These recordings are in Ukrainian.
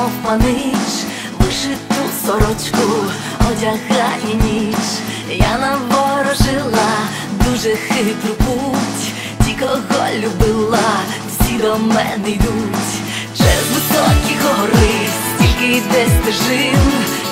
мов панич, вишиту сорочку одягає ніч, я наворожила дуже хитру путь, ті, кого любила, всі до мене йдуть, через високі гори, стільки йде стежин,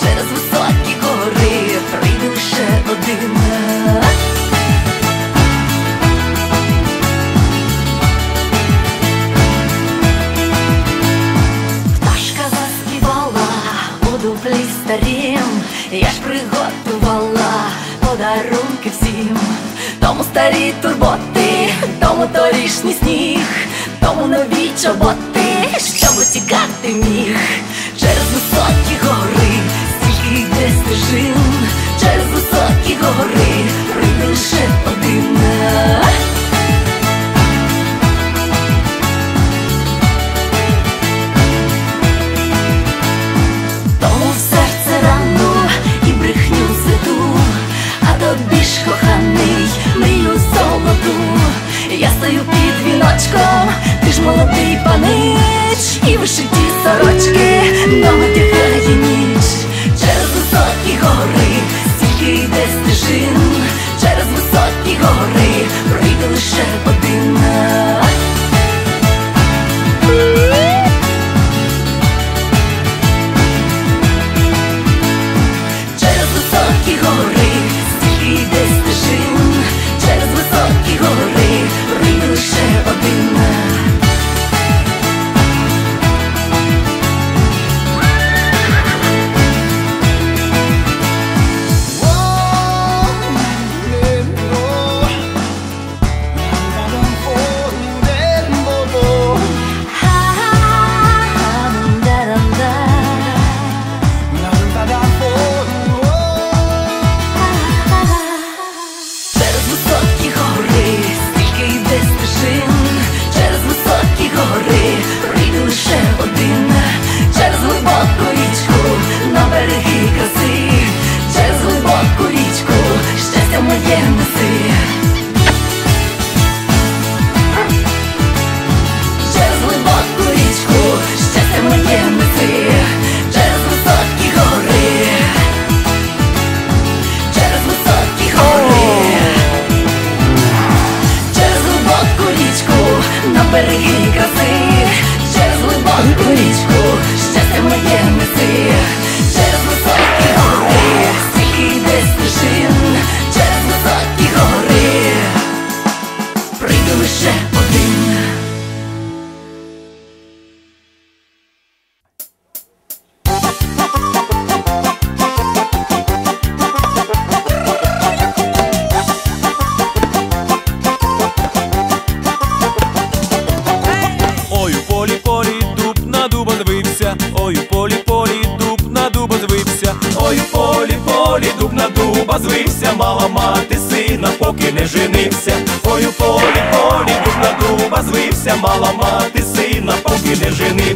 через високі гори прийду ще один. Старі турботи, тому торішній сніг, тому нові чоботи, щоб утікати міг під віночком, ти ж молодий панич, і вишиті сорочки нам одягає ніч. Через високі гори, стільки йде стежин, через високі гори прийде лише один. Через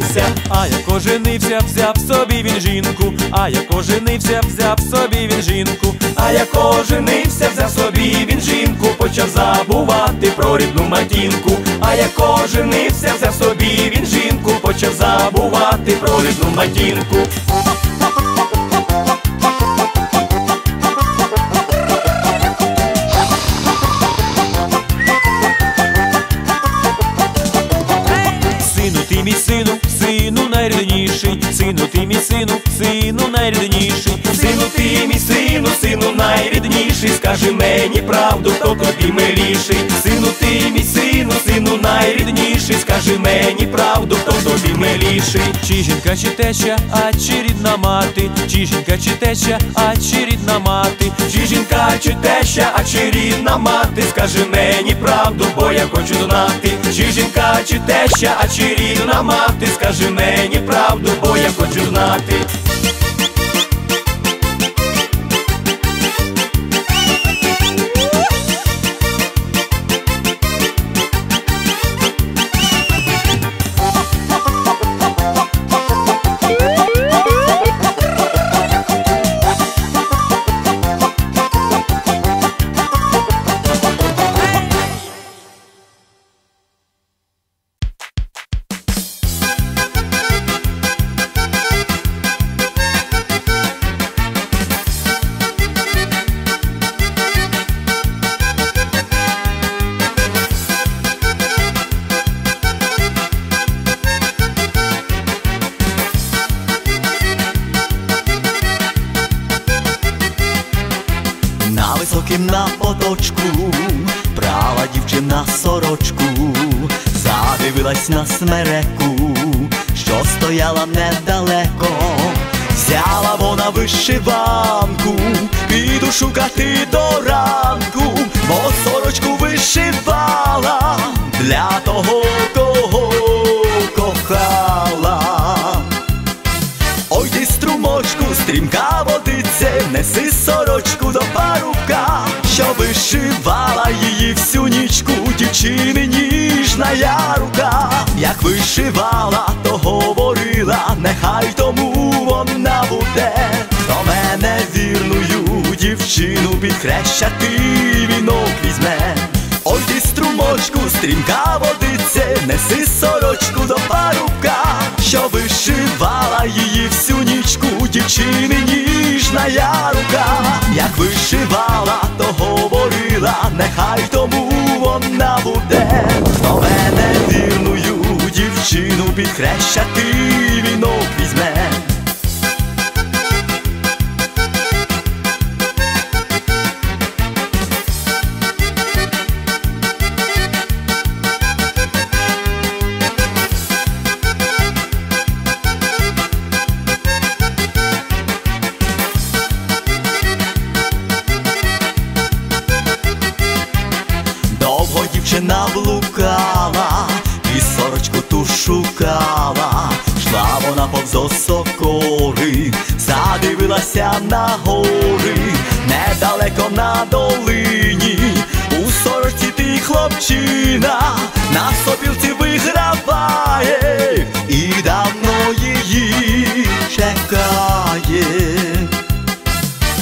женився. А як оженився, взяв собі він жінку, а як оженився, взяв собі він жінку, а як оженився, взяв собі він жінку, почав забувати про рідну матінку, а як оженився, взяв собі він жінку, почав забувати про рідну матінку. Сину, ти мій сину, сину найрідніший, сину, ти мій сину, сину найрідніший, скажи мені правду, хто тобі миліший, сину, ти мій сину, найрідніший, скажи мені правду, хто тобі миліший, чи жінка, чи теща, а чи рідна мати, чи жінка, чи теща, а чи рідна мати, чи жінка, чи теща, а чи рідна мати, скажи мені правду, бо я хочу знати, чи жінка, чи теща, а чи рідна мати, скажи мені правду, бо я хочу знати. Задивилась на смереку, що стояла недалеко, взяла вона вишиванку, піду шукати до ранку, бо сорочку вишивала для того, кого кохала. Ой ти струмочку, стрімка водице, неси сорочку до парубка, що вишивала її всю нічку, дівчини ніжна я вишивала, то говорила, нехай тому вона буде, до мене вірною дівчину під хрещати вінок візьме. Ой ти струмочку, стрімка водице, неси сорочку до парубка, що вишивала її всю нічку, дівчини ніжна я рука, як вишивала, то говорила, нехай тому вона буде, дівчину під хрещати вінок візьме. Повз осокори, задивилася на гори, недалеко на долині, у сорочці ти хлопчина, на сопілці виграває, і давно її чекає.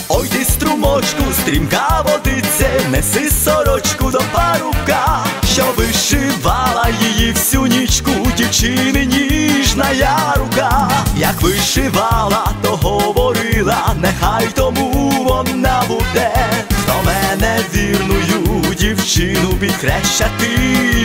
Ой ти струмочку, стрімка водице, неси сорочку до парубка, що вишивала її всю нічку, дівчини ніжна я рука, як вишивала, то говорила, нехай тому вона буде, до мене вірною дівчину під хрещати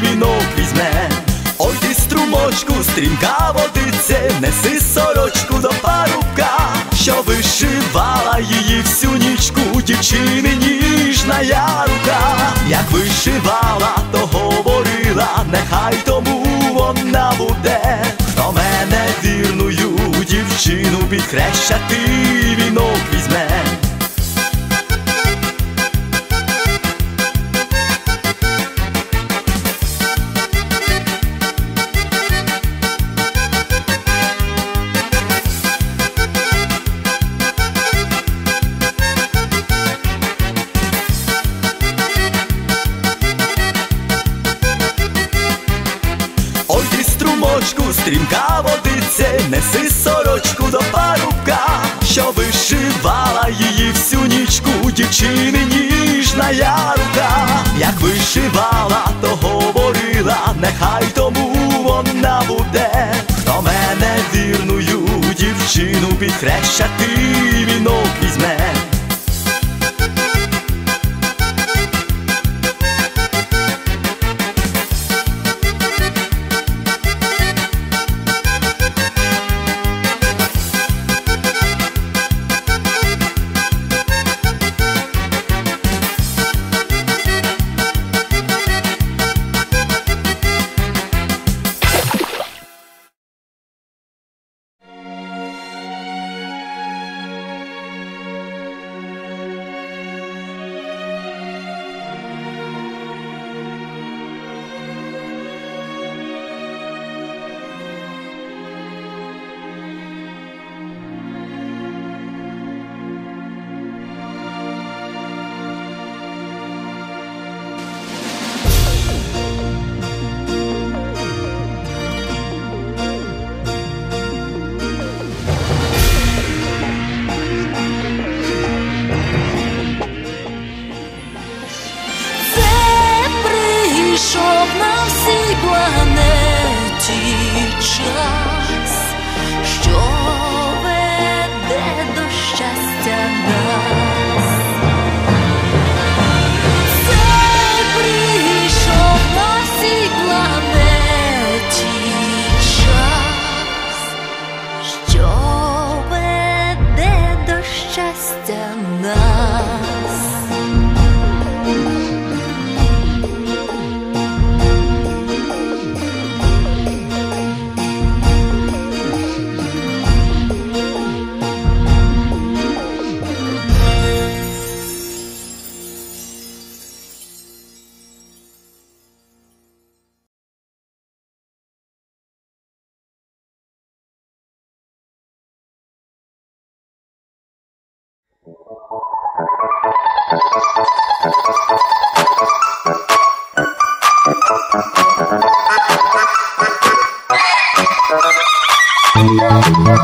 вінок візьме. Ой ти струмочку, стрімка водице, неси сорочку до парубка, що вишивала її всю нічку, дівчини ніжна я рука, як вишивала, то говорила, нехай тому вона буде, дівчину під хрещати вінок візьме. Вишивала, то говорила, нехай тому вона буде, до мене вірною дівчину під